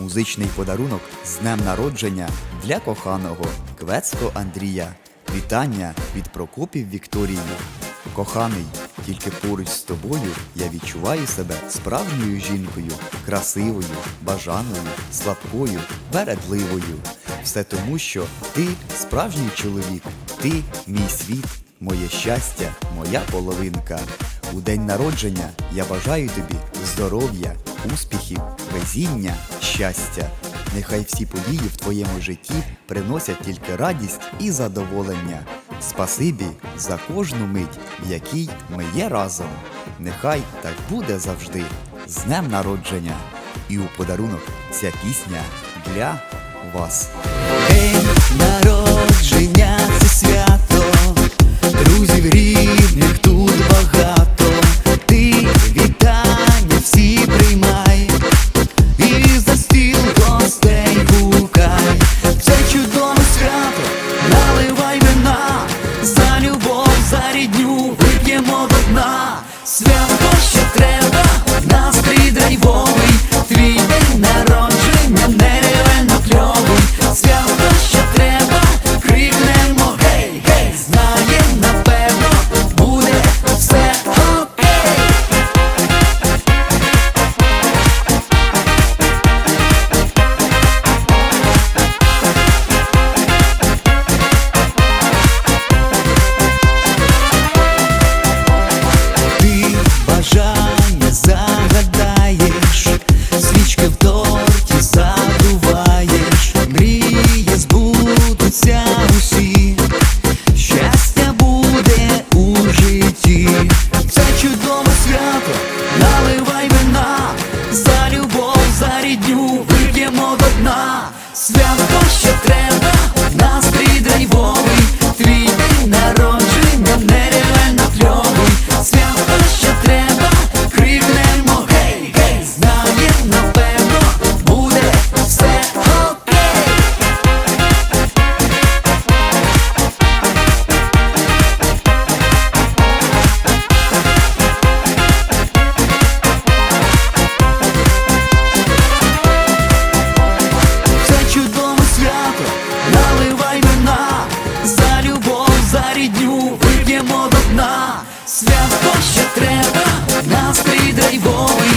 Музичний подарунок з днем народження для коханого Квецько Андрія. Вітання від Прокопів Вікторії. Коханий, тільки поруч з тобою я відчуваю себе справжньою жінкою, красивою, бажаною, слабкою, вередливою. Все тому, що ти справжній чоловік, ти мій світ, моє щастя, моя половинка. У день народження я бажаю тобі здоров'я, успіхів, везіння, щастя. Нехай всі події в твоєму житті приносять тільки радість і задоволення. Спасибі за кожну мить, в якій ми є разом. Нехай так буде завжди. З днем народження! І у подарунок ця пісня для вас. День народження це свято, друзів рідних Свято, дню вип'ємо до дна, свято що треба, настрій драйвовий.